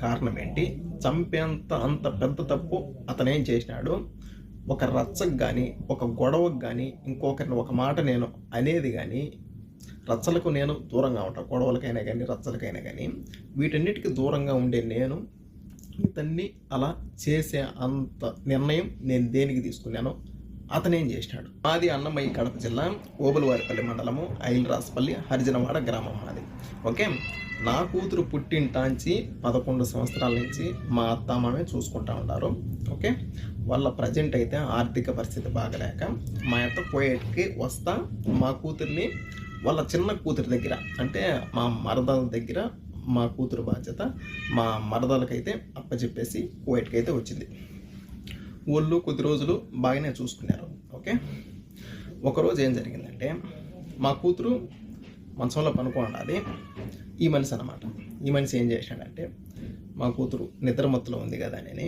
కారణం ఏంటి చంపేంత అంత పెద్ద తప్పు అతనేం చేసినాడు? ఒక రచ్చకు కానీ ఒక గొడవకు కానీ ఇంకొకరిని ఒక మాట నేను అనేది కానీ రచ్చలకు నేను దూరంగా ఉంటాను గొడవలకైనా కానీ రచ్చలకైనా కానీ వీటన్నిటికీ దూరంగా ఉండే నేను ఇతన్ని అలా చేసే అంత నిర్ణయం నేను దేనికి తీసుకున్నాను అతనేం చేసినాడు? మాది అన్నమయ్య కడప జిల్లా ఓబులవారిపల్లి మండలము ఐలరాజపల్లి హరిజనవాడ గ్రామం మాది. ఓకే? నా కూతురు పుట్టింటాంచి పదకొండు సంవత్సరాల నుంచి మా అత్తమామే చూసుకుంటా ఉన్నారు. ఓకే? వాళ్ళ ప్రజెంట్ అయితే ఆర్థిక పరిస్థితి బాగలేక మా అత్త పోయేటికి వస్తా మా కూతుర్ని వాళ్ళ చిన్న కూతురి దగ్గర అంటే మా మరదల దగ్గర మా కూతురు బాధ్యత మా మరదలకైతే అప్పచెప్పేసి కువైట్కి వచ్చింది. వాళ్ళు కొద్ది రోజులు బాగానే చూసుకున్నారు. ఓకే? ఒకరోజు ఏం జరిగిందంటే మా కూతురు మంచంలో పనుకోండాలి ఈ మనిషి అనమాట ఈ మనిషి ఏం చేశాడంటే మా కూతురు నిద్రమత్తులో ఉంది కదా అని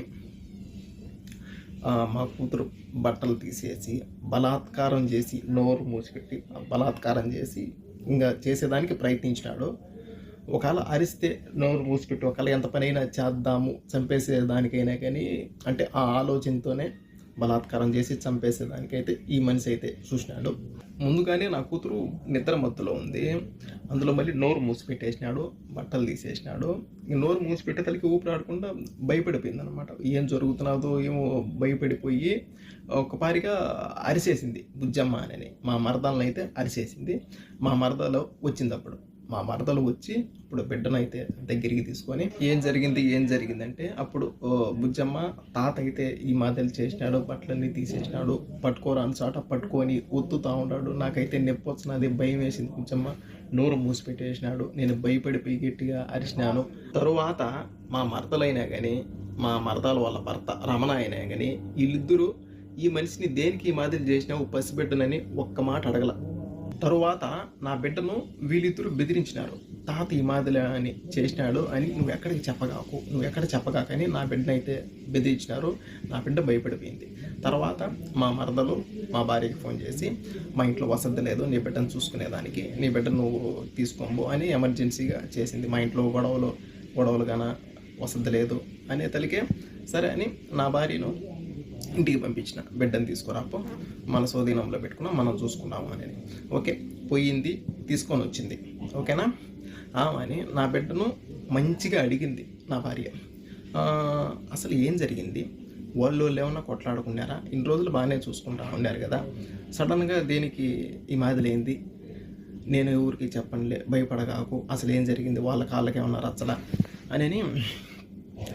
మా కూతురు బట్టలు తీసేసి బలాత్కారం చేసి నోరు మూసిపెట్టి బలాత్కారం చేసి ఇంకా చేసేదానికి ప్రయత్నించినాడు. ఒకవేళ అరిస్తే నోరు మూసిపెట్టి ఒకవేళ ఎంత పనైనా చేద్దాము చంపేసేదానికైనా కానీ అంటే ఆ ఆలోచనతోనే బలాత్కారం చేసి చంపేసేదానికైతే ఈ మనిషి అయితే చూసినాడు. ముందుగానే నా కూతురు నిద్ర మత్తులో ఉంది. అందులో మళ్ళీ నోరు మూసిపెట్టేసినాడు బట్టలు తీసేసినాడు. ఈ నోరు మూసిపెట్టేతలకి ఊపిరాడకుండా భయపడిపోయింది అనమాట ఏం జరుగుతున్నదో ఏమో భయపడిపోయి ఒకపారిగా అరిసేసింది బుజ్జమ్మ అని మా మరదలను అయితే అరిసేసింది. మా మరదలో వచ్చింది అప్పుడు. మా మరదలు వచ్చి ఇప్పుడు బిడ్డనైతే దగ్గరికి తీసుకొని ఏం జరిగింది ఏం జరిగిందంటే అప్పుడు బుజ్జమ్మ తాత అయితే ఈ మాదిరి చేసినాడు బట్టలన్నీ తీసేసినాడు పట్టుకోరాని చోట పట్టుకొని ఒత్తుతా ఉన్నాడు. నాకైతే నొప్పి వచ్చినది భయం వేసింది బుజ్జమ్మ. నోరు మూసిపెట్టేసినాడు నేను భయపడిపోయి గట్టిగా అరిచినాను. తరువాత మా మరదలైనా కానీ మా మరదల వాళ్ళ భర్త రమణ అయినా కానీ వీళ్ళిద్దరూ ఈ మనిషిని దేనికి ఈ మాదిరి చేసినావు పసిబిడ్డనని ఒక్క మాట అడగల. తరువాత నా బిడ్డను వీళ్ళిద్దరు బెదిరించినారు. తాత ఈ మాదిరి అని చేసినాడు అని నువ్వు ఎక్కడికి చెప్పగాకు నువ్వు ఎక్కడ చెప్పగాకని నా బిడ్డను అయితే బెదిరించినారు. నా బిడ్డ భయపడిపోయింది. తర్వాత మా మరదలు మా భార్యకి ఫోన్ చేసి మా ఇంట్లో వసతి లేదు నీ బిడ్డను చూసుకునేదానికి నీ బిడ్డ నువ్వు తీసుకోబో అని ఎమర్జెన్సీగా చేసింది. మా ఇంట్లో గొడవలు గొడవలు గాన వసతి లేదు అనే తలికే సరే అని నా భార్యను ఇంటికి పంపించిన. బిడ్డను తీసుకురాపో. మన స్వాధీనంలో పెట్టుకున్నాం మనం చూసుకున్నాము అని ఓకే? పోయింది తీసుకొని వచ్చింది. ఓకేనా? అని నా బిడ్డను మంచిగా అడిగింది నా భార్య. అసలు ఏం జరిగింది? వాళ్ళు వాళ్ళు ఏమన్నా కొట్లాడుకున్నారా? ఇన్ని రోజులు బాగానే చూసుకుంటా ఉన్నారు కదా. సడన్గా దేనికి ఈ మాదిరి నేను ఊరికి చెప్పనులే భయపడగాకు. అసలు ఏం జరిగింది? వాళ్ళ కాళ్ళకి ఏమన్నా రచ్చలా? అని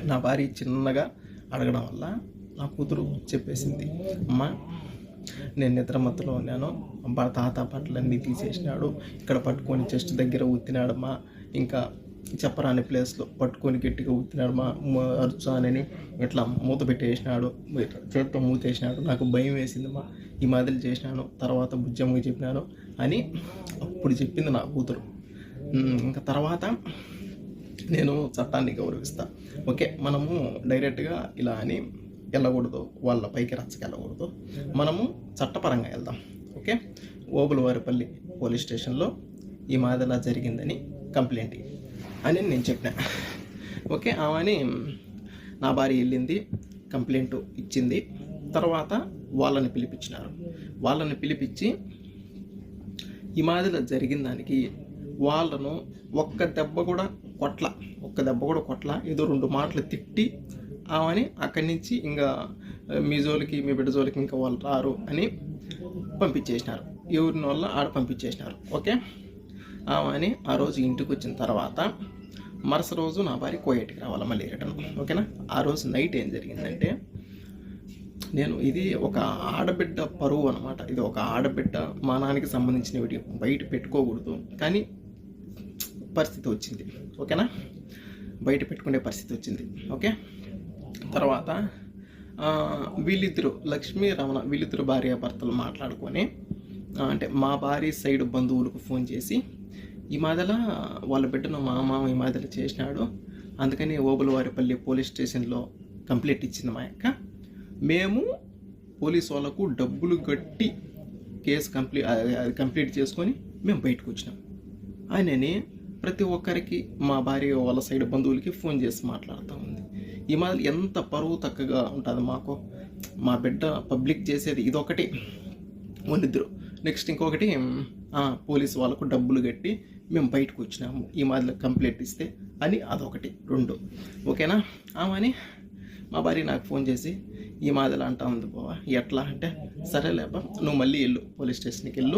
నా భార్య చిన్నగా అడగడం వల్ల నా కూతురు చెప్పేసింది అమ్మ నేను నిద్రమత్తులో ఉన్నాను. అబ్బా తాత బట్టలన్నీ తీసేసినాడు. ఇక్కడ పట్టుకొని చెస్ట్ దగ్గర ఉత్తినాడమ్మా ఇంకా చెప్పరాని ప్లేస్లో పట్టుకొని గట్టిగా ఉత్తినాడమ్మా అరుచానని ఇట్లా మూత పెట్టేసినాడు. ఇట్లా చేతితో మూతేసినాడు. నాకు భయం వేసిందమ్మా. ఈ మాదిరి చేసినాను. తర్వాత బుజ్జమ్మకి చెప్పినాను అని అప్పుడు చెప్పింది నా కూతురు. ఇంకా తర్వాత నేను చట్టాన్ని గౌరవిస్తా. ఓకే మనము డైరెక్ట్గా ఇలా అని వెళ్ళకూడదు వాళ్ళ పైకి రచ్చకెళ్ళకూడదు మనము చట్టపరంగా వెళ్దాం ఓకే? ఓబులవారిపల్లి పోలీస్ స్టేషన్లో ఈ మాదిరిలా జరిగిందని కంప్లైంట్ అని నేను చెప్పిన. ఓకే? ఆమెని నా భార్య వెళ్ళింది కంప్లైంట్ ఇచ్చింది. తర్వాత వాళ్ళని పిలిపించినారు. వాళ్ళని పిలిపించి ఈ మాదిరిలో జరిగిన దానికి వాళ్ళను ఒక్క దెబ్బ కూడా కొట్ల ఒక్క దెబ్బ కూడా కొట్ల ఏదో రెండు మాటలు తిట్టి ఆమెని అక్కడి నుంచి ఇంకా మీ జోలికి మీ బిడ్డ జోలికి ఇంకా వాళ్ళు రారు అని పంపించేసినారు. ఎవరిని వల్ల ఆడ పంపించేసినారు. ఓకే? ఆమెని ఆ రోజు ఇంటికి వచ్చిన తర్వాత మరుస రోజు నా భార్య కోయేటికి రావాలి మళ్ళీ రిటర్న్. ఓకేనా? ఆ రోజు నైట్ ఏం జరిగిందంటే నేను ఇది ఒక ఆడబిడ్డ పరువు అనమాట ఇది ఒక ఆడబిడ్డ మానానికి సంబంధించిన వీటి బయట పెట్టుకోకూడదు. కానీ పరిస్థితి వచ్చింది. ఓకేనా? బయట పెట్టుకునే పరిస్థితి వచ్చింది. ఓకే? తర్వాత వీళ్ళిద్దరు లక్ష్మీ రమణ వీళ్ళిద్దరు భార్యాభర్తలు మాట్లాడుకొని అంటే మా భార్య సైడ్ బంధువులకు ఫోన్ చేసి ఈ మాదల వాళ్ళ బిడ్డను మా మామ ఈ మాదల చేసినాడు. అందుకని ఓబులవారిపల్లి పోలీస్ స్టేషన్లో కంప్లైంట్ ఇచ్చింది మా యొక్క మేము పోలీస్ వాళ్ళకు డబ్బులు కట్టి కేసు కంప్లీట్ కంప్లీట్ చేసుకొని మేము బయటకు వచ్చినాం. ఆయనని ప్రతి ఒక్కరికి మా భార్య వాళ్ళ సైడ్ బంధువులకి ఫోన్ చేసి మాట్లాడుతూ. ఉంది ఈ మాదిరి ఎంత పరువు తక్కగా ఉంటుంది మాకు. మా బిడ్డ పబ్లిక్ చేసేది ఇదొకటి. వాళ్ళిద్దరు నెక్స్ట్ ఇంకొకటి పోలీస్ వాళ్ళకు డబ్బులు కట్టి మేము బయటకు వచ్చినాము. ఈ మాదిరి కంప్లైంట్ ఇస్తే అని అదొకటి. రెండు. ఓకేనా? ఆమెని మా భార్య నాకు ఫోన్ చేసి ఈ మాదిరి అంటా ఉంది బావా. ఎట్లా అంటే సరేలేబా నువ్వు మళ్ళీ వెళ్ళు పోలీస్ స్టేషన్కి వెళ్ళు.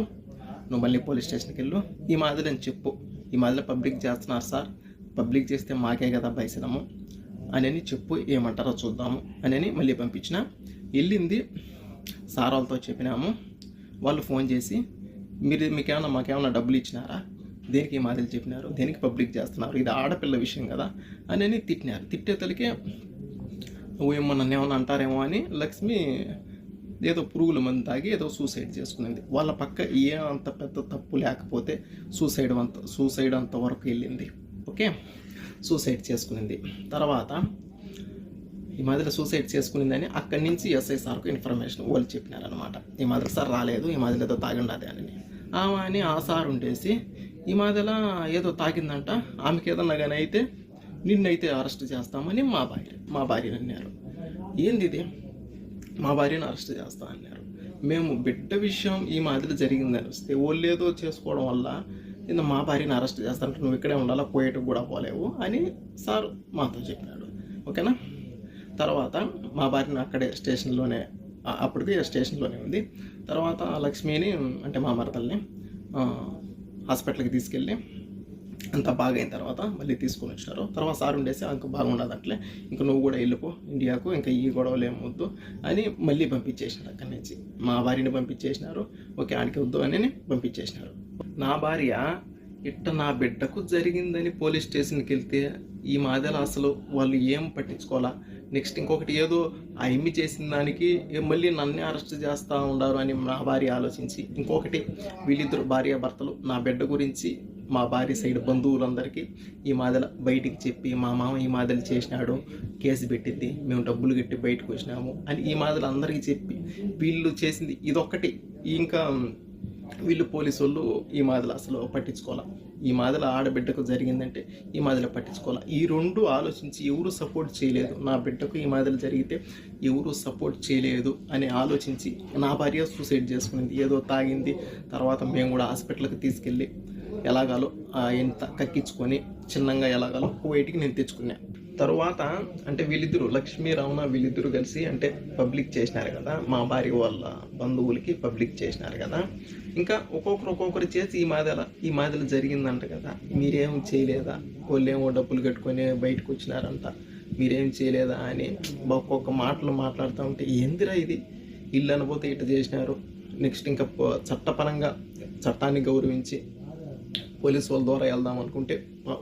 నువ్వు మళ్ళీ పోలీస్ స్టేషన్కి వెళ్ళు. ఈ మాదిరి అని చెప్పు. ఈ మాదిరి పబ్లిక్ చేస్తున్నారు సార్. పబ్లిక్ చేస్తే మాకే కదా బయసినము అని చెప్పు ఏమంటారో చూద్దాము. అని మళ్ళీ పంపించిన. వెళ్ళింది. సార్ వాళ్ళతో చెప్పినాము. వాళ్ళు ఫోన్ చేసి మీరు మీకేమన్నా మాకేమన్నా డబ్బులు ఇచ్చినారా? దేనికి ఈ మాదిరి చెప్పినారు? దేనికి పబ్లిక్ చేస్తున్నారు? ఇది ఆడపిల్ల విషయం కదా. అని తిట్టినారు. తిట్టే తలకే ఏమో నన్ను ఏమన్నా అంటారేమో అని లక్ష్మి ఏదో పురుగుల మంది తాగి ఏదో సూసైడ్ చేసుకునేది. వాళ్ళ పక్క ఏ అంత పెద్ద తప్పు లేకపోతే సూసైడ్ అంత సూసైడ్ అంత వరకు వెళ్ళింది. ఓకే? సూసైడ్ చేసుకునింది. తర్వాత ఈ మాదిరి సూసైడ్ చేసుకునిందని అక్కడి నుంచి ఎస్ఐ సార్కు ఇన్ఫర్మేషన్ వాళ్ళు చెప్పినారనమాట ఈ మాదిరి సార్ రాలేదు ఈ మాదిరి ఏదో తాగిండదే అని. ఆమె అని ఆ సార్ ఉండేసి ఈ మాదిరిలా ఏదో తాగిందంట. ఆమెకి ఏదన్నా కానీ అయితే నిన్నైతే అరెస్ట్ చేస్తామని మా భార్య మా భార్య అన్నారు. ఏంది ఇది? మా భార్యను అరెస్ట్ చేస్తా అన్నారు. మేము బిడ్డ విషయం ఈ మాదిరి జరిగిందని వస్తే వాళ్ళు ఏదో చేసుకోవడం వల్ల నిన్న మా భార్యను అరెస్ట్ చేస్తానంటే నువ్వు ఇక్కడే ఉండాలా? కోయటకు కూడా పోలేవు అని సార్ మాతో చెప్పాడు. ఓకేనా? తర్వాత మా భార్యను అక్కడే స్టేషన్లోనే అప్పటికి స్టేషన్లోనే ఉంది. తర్వాత లక్ష్మిని అంటే మా మరదల్ని హాస్పిటల్కి తీసుకెళ్ళి అంతా బాగైన తర్వాత మళ్ళీ తీసుకొని వచ్చినారు. తర్వాత సార్ ఉండేసి ఇంకా బాగుండదు అట్లే ఇంకా నువ్వు కూడా వెళ్ళిపో ఇండియాకు ఇంకా ఈ గొడవలు ఏమొద్దు వద్దు అని మళ్ళీ పంపించేసినారు అక్కడి నుంచి. మా భార్యని పంపించేసినారు. ఓకే ఆడికి వద్దు అని పంపించేసినారు. నా భార్య ఇట్ట నా బిడ్డకు జరిగిందని పోలీస్ స్టేషన్కి వెళ్తే ఈ మాదల అసలు వాళ్ళు ఏం పట్టించుకోవాలా? నెక్స్ట్ ఇంకొకటి ఏదో ఆ ఎమ్మి చేసిన దానికి మళ్ళీ నన్నే అరెస్ట్ చేస్తూ ఉండారు అని నా భార్య ఆలోచించి ఇంకొకటి వీళ్ళిద్దరు భార్య భర్తలు నా బిడ్డ గురించి మా భార్య సైడ్ బంధువులందరికీ ఈ మాదల బయటికి చెప్పి మా మామ ఈ మాదలు చేసినాడు కేసు పెట్టింది మేము డబ్బులు కట్టి బయటకు వచ్చినాము అని ఈ మాదలు అందరికీ చెప్పి వీళ్ళు చేసింది ఇదొక్కటి. ఇంకా వీళ్ళు పోలీసు వాళ్ళు ఈ మాదిల అసలు పట్టించుకోవాలా? ఈ మాదల ఆడబిడ్డకు జరిగిందంటే ఈ మాదల పట్టించుకోవాలా? ఈ రెండు ఆలోచించి ఎవరు సపోర్ట్ చేయలేదు. నా బిడ్డకు ఈ మాదలు జరిగితే ఎవరు సపోర్ట్ చేయలేదు అని ఆలోచించి నా భార్య సూసైడ్ చేసుకునింది. ఏదో తాగింది. తర్వాత మేము కూడా హాస్పిటల్కి తీసుకెళ్ళి ఎలాగాలో ఆ ఎంత కక్కించుకొని చిన్నంగా ఎలాగాలో కువైట్కి నేను తెచ్చుకున్నా. తర్వాత అంటే వీళ్ళిద్దరు లక్ష్మీ రమణ వీళ్ళిద్దరు కలిసి అంటే పబ్లిక్ చేసినారు కదా మా భార్య వాళ్ళ బంధువులకి పబ్లిక్ చేసినారు కదా ఇంకా ఒక్కొక్కరు ఒక్కొక్కరు చేసి ఈ మాదల ఈ మాదల జరిగిందంట కదా. మీరేం చేయలేదా? వాళ్ళేమో డబ్బులు కట్టుకొని బయటకు వచ్చినారంట. మీరేం చేయలేదా అని ఒక్కొక్క మాటలు మాట్లాడుతూ ఉంటే ఏందిరా ఇది? ఇల్లు అనబోతే ఇట్లా చేసినారు. నెక్స్ట్ ఇంకా చట్టపరంగా చట్టాన్ని గౌరవించి పోలీసు వాళ్ళ ద్వారా వెళ్దాం అనుకుంటే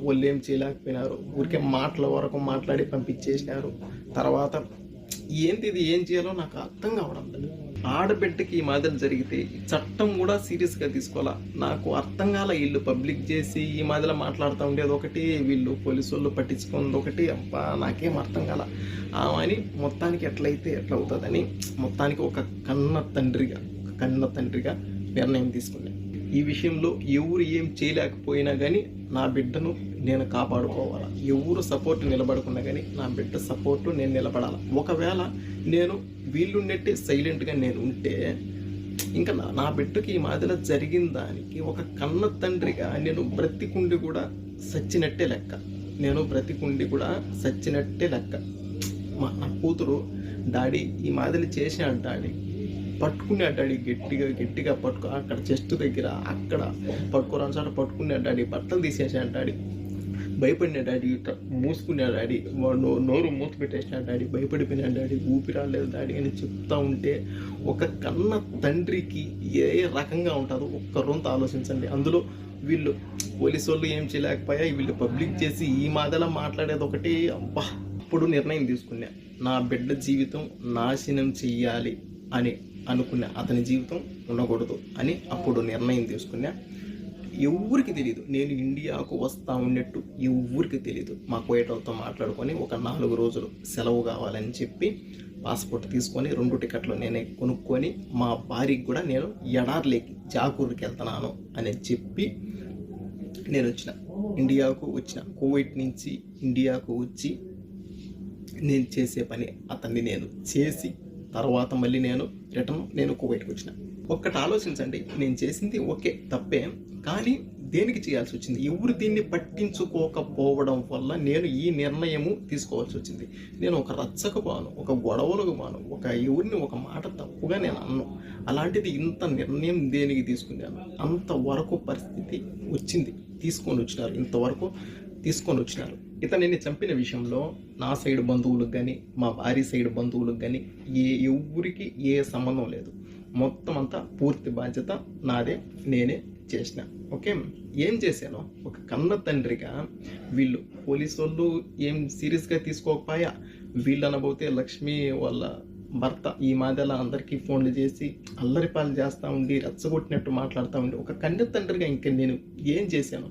వాళ్ళు ఏం చేయలేకపోయినారు. ఊరికే మాటల వరకు మాట్లాడి పంపించేసినారు. తర్వాత ఏంటి ఇది? ఏం చేయాలో నాకు అర్థం కావడం లేదు. ఆడబిడ్డకి ఈ మాదిరి జరిగితే చట్టం కూడా సీరియస్గా తీసుకోవాలా? నాకు అర్థం కాల వీళ్ళు పబ్లిక్ చేసి ఈ మాదిరిలో మాట్లాడుతూ ఉండేది ఒకటి వీళ్ళు పోలీసు వాళ్ళు పట్టించుకున్నది ఒకటి. అబ్బా నాకేం అర్థం కాల. అని మొత్తానికి ఎట్లయితే ఎట్లవుతుందని మొత్తానికి ఒక కన్న తండ్రిగా ఒక కన్న తండ్రిగా నిర్ణయం తీసుకున్నాను ఈ విషయంలో ఎవరు ఏం చేయలేకపోయినా కానీ నా బిడ్డను నేను కాపాడుకోవాలా? ఎవరు సపోర్ట్ నిలబడకుండా కానీ నా బిడ్డ సపోర్టు నేను నిలబడాలి? ఒకవేళ నేను వీళ్ళున్నట్టే సైలెంట్గా నేను ఉంటే ఇంకా నా నా బిడ్డకి ఈ మాదిరిలో జరిగిన దానికి ఒక కన్న తండ్రిగా నేను బ్రతికుండి కూడా సచ్చినట్టే లెక్క. నేను బ్రతికుండి కూడా సచ్చినట్టే లెక్క. మా నా కూతురు డాడీ ఈ మాదిరి చేసినాడు డాడీ. పట్టుకునే డాడీ గట్టిగా గట్టిగా పట్టుకో. అక్కడ చెస్ట్ దగ్గర అక్కడ పట్టుకోరాని చోట పట్టుకునే డాడీ. బట్టలు తీసేసాడు డాడీ. భయపడిన డాడీ మూసుకునే మూసుకున్నాడు డాడీ. వాడు నో- నోరు మూత పెట్టేసినాడు డాడీ. భయపడిపోయిన డాడీ. ఊపిరాలేదు డాడీ అని చెప్తా ఉంటే ఒక కన్న తండ్రికి ఏ రకంగా ఉంటుందో ఒక్క రొంత ఆలోచించండి. అందులో వీళ్ళు పోలీసు వాళ్ళు ఏం చేయలేకపోయా వీళ్ళు పబ్లిక్ చేసి ఈ మాదలా మాట్లాడేది ఒకటి అబ్బా! అప్పుడు నిర్ణయం తీసుకున్నా. నా బిడ్డ జీవితం నాశనం చెయ్యాలి అని. అనుకున్న అతని జీవితం ఉండకూడదు అని అప్పుడు నిర్ణయం తీసుకున్నా ఎవరికి తెలియదు నేను ఇండియాకు వస్తా ఉన్నట్టు ఎవరికి తెలియదు మా కోయటలతో మాట్లాడుకొని ఒక నాలుగు రోజులు సెలవు కావాలని చెప్పి పాస్పోర్ట్ తీసుకొని రెండు టికెట్లు నేనే కొనుక్కొని మా భార్యకి కూడా నేను ఎడార్లేకి జాకూర్కి వెళ్తున్నాను అని చెప్పి నేను వచ్చిన. ఇండియాకు వచ్చిన. కోవిడ్ నుంచి ఇండియాకు వచ్చి నేను చేసే పని అతన్ని నేను చేసి తర్వాత మళ్ళీ నేను రిటర్న్ నేను కువైట్కి వచ్చిన. ఒక్కటి ఆలోచించండి నేను చేసింది ఓకే తప్పే కానీ దేనికి చేయాల్సి వచ్చింది? ఎవరు దీన్ని పట్టించుకోకపోవడం వల్ల నేను ఈ నిర్ణయము తీసుకోవాల్సి వచ్చింది. నేను ఒక రచ్చకు బాను ఒక గొడవలకు బాను ఒక ఎవరిని ఒక మాట తప్పుగా నేను అన్ను. అలాంటిది ఇంత నిర్ణయం దేనికి తీసుకున్నాను? అంతవరకు పరిస్థితి వచ్చింది. తీసుకొని వచ్చినారు ఇంతవరకు తీసుకొని వచ్చినారు. ఇతనిని చంపిన విషయంలో నా సైడ్ బంధువులకు కానీ మా భార్య సైడ్ బంధువులకు కానీ ఏ ఎవరికి ఏ సంబంధం లేదు. మొత్తం అంతా పూర్తి బాధ్యత నాదే నేనే చేసిన. ఓకే? ఏం చేశాను ఒక కన్న తండ్రిగా వీళ్ళు పోలీసు వాళ్ళు ఏం సీరియస్గా తీసుకోకపోయా? వీళ్ళు అనబోతే లక్ష్మి వాళ్ళ భర్త ఈ మధ్యలో అందరికీ ఫోన్లు చేసి అల్లరిపాలు చేస్తూ ఉండి రెచ్చగొట్టినట్టు మాట్లాడుతూ ఉండి ఒక కన్న తండ్రిగా ఇంకా నేను ఏం చేశాను?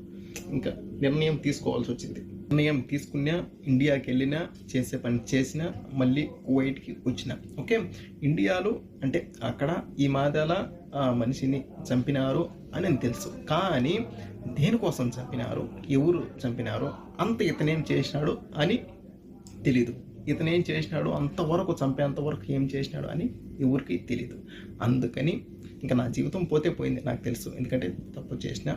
ఇంకా నిర్ణయం తీసుకోవాల్సి వచ్చింది. నిర్ణయం తీసుకున్నా ఇండియాకి వెళ్ళినా చేసే పని చేసినా మళ్ళీ కువైట్కి వచ్చిన. ఓకే? ఇండియాలో అంటే అక్కడ ఈ మాదాల ఆ మనిషిని చంపినారు అని తెలుసు. కానీ దేనికోసం చంపినారు? ఎవరు చంపినారు? అంత ఇతనేం చేసినాడు అని తెలీదు. ఇతనేం చేసినాడు? అంతవరకు చంపేంతవరకు ఏం చేసినాడు అని ఎవరికి తెలీదు. అందుకని ఇంకా నా జీవితం పోతే పోయింది నాకు తెలుసు. ఎందుకంటే తప్పు చేసిన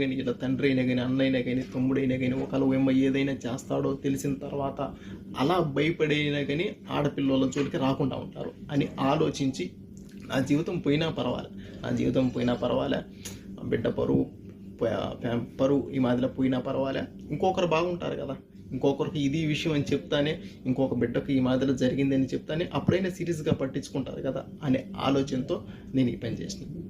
కానీ వీళ్ళ తండ్రి అయినా కానీ అన్న అయినా కానీ తమ్ముడైనా కానీ ఒకవేళ ఏమో ఏదైనా చేస్తాడో తెలిసిన తర్వాత అలా భయపడైనా కానీ ఆడపిల్లల జోలికి రాకుండా ఉంటారు అని ఆలోచించి నా జీవితం పోయినా పర్వాలే. నా జీవితం పోయినా పర్వాలే. బిడ్డ పరువు పరువు ఈ మాదిరిలో పోయినా పర్వాలే. ఇంకొకరు బాగుంటారు కదా. ఇంకొకరికి ఇది విషయం అని చెప్తానే ఇంకొక బిడ్డకు ఈ మాదిరిలో జరిగిందని చెప్తానే అప్పుడైనా సీరియస్గా పట్టించుకుంటారు కదా అనే ఆలోచనతో నేను ఈ పని చేసినాను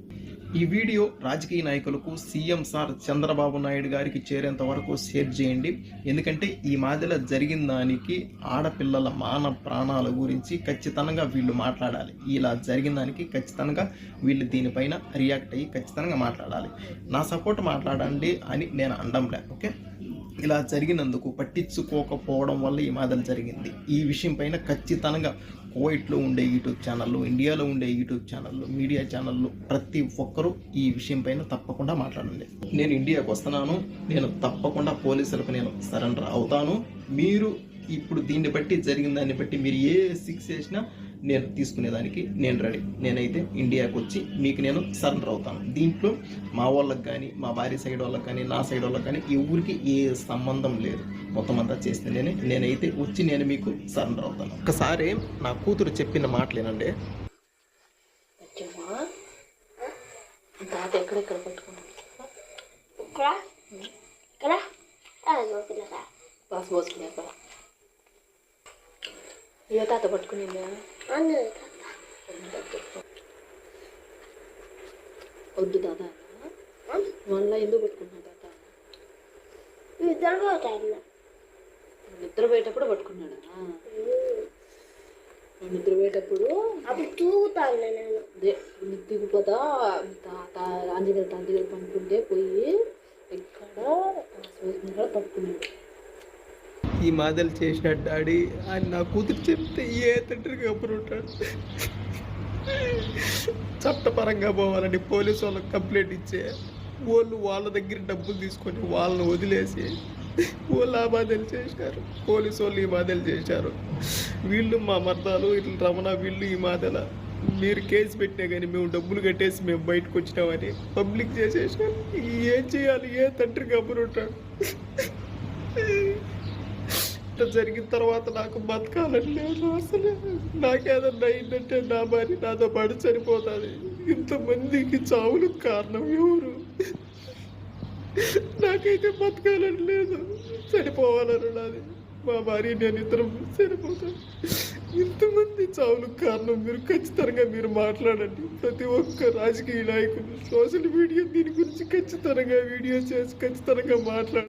ఈ వీడియో రాజకీయ నాయకులకు సీఎం సార్ చంద్రబాబు నాయుడు గారికి చేరేంత వరకు షేర్ చేయండి. ఎందుకంటే ఈ మాదిరిలో జరిగిన దానికి ఆడపిల్లల మాన ప్రాణాల గురించి ఖచ్చితంగా వీళ్ళు మాట్లాడాలి. ఇలా జరిగిన దానికి ఖచ్చితంగా వీళ్ళు దీనిపైన రియాక్ట్ అయ్యి ఖచ్చితంగా మాట్లాడాలి. నా సపోర్ట్ మాట్లాడండి అని నేను అండంలే ఓకే? ఇలా జరిగినందుకు పట్టించుకోకపోవడం వల్ల ఈ మాదలు జరిగింది. ఈ విషయం పైన ఖచ్చితంగా కువైట్లో ఉండే యూట్యూబ్ ఛానళ్ళు ఇండియాలో ఉండే యూట్యూబ్ ఛానళ్ళు మీడియా ఛానళ్ళు ప్రతి ఒక్కరూ ఈ విషయం పైన తప్పకుండా మాట్లాడండి. నేను ఇండియాకు వస్తున్నాను. నేను తప్పకుండా పోలీసులకు నేను సరెండర్ అవుతాను. మీరు ఇప్పుడు దీన్ని బట్టి జరిగిన దాన్ని బట్టి మీరు ఏ సిక్స్ చేసినా నేను తీసుకునేదానికి నేను రెడీ నేనైతే ఇండియాకి వచ్చి మీకు నేను సరెండర్ అవుతాను. దీంట్లో మా వాళ్ళకి కానీ మా భార్య సైడ్ వాళ్ళకి కానీ నా సైడ్ వాళ్ళకి కానీ ఎవరికి ఏ సంబంధం లేదు. మొత్తం అంతా చేస్తే నేనే నేనైతే వచ్చి నేను మీకు సరెండర్ అవుతాను. ఒకసారి నా కూతురు చెప్పిన మాటలేనండి ఎక్కడెక్కడ ఇక్కడ ఇక్కడ ఏ తాత. పట్టుకునిందా వద్దు తాత. మళ్ళీ ఎందుకు పట్టుకున్నావు తాత? ఇద్దరు పోతాయి నిద్రపోయేటప్పుడు పట్టుకున్నాడా? నిద్రపోయేటప్పుడు అప్పుడు తూగుతాను నేను. అదే దిగిపోతా తాత ఆంజనేయ తాత దగ్గర పనుకుంటే పోయి ఎక్కడ పాస్ పోసుకుని కూడా పట్టుకున్నాడు ఈ మాదలు చేసిన డాడీ అని నా కూతురు చెప్తే ఏ తండ్రికి అప్పుడు ఉంటాడు? చట్టపరంగా పోవాలని పోలీసు వాళ్ళకి కంప్లైంట్ ఇచ్చే వాళ్ళు వాళ్ళ దగ్గర డబ్బులు తీసుకొని వాళ్ళని వదిలేసి వాళ్ళు ఆ బాధలు చేశారు పోలీసు వాళ్ళు ఈ బాధలు చేశారు. వీళ్ళు మా మర్దాలు ఇట్లా రమణ వీళ్ళు ఈ మాదల మీరు కేసు పెట్టినా కానీ మేము డబ్బులు కట్టేసి మేము బయటకు వచ్చినామని పబ్లిక్ చేసేసారు ఏం చేయాలి? ఏ తండ్రి అప్పుడు ఉంటాడు? ఇంత జరిగిన తర్వాత నాకు బతకాలని లేదు అసలు. నాకేదన్నా అయిందంటే నా భార్య నాతో పాటు చనిపోతుంది ఇంతమందికి చావులకు కారణం ఎవరు? నాకైతే బతకాలని లేదు. చనిపోవాలని ఉన్నది మా భార్య నేను ఇద్దరం చనిపోతాను ఇంతమంది చావులకు కారణం మీరు ఖచ్చితంగా మీరు మాట్లాడండి. ప్రతి ఒక్క రాజకీయ నాయకుడు సోషల్ మీడియా దీని గురించి ఖచ్చితంగా వీడియో చేసి ఖచ్చితంగా మాట్లాడండి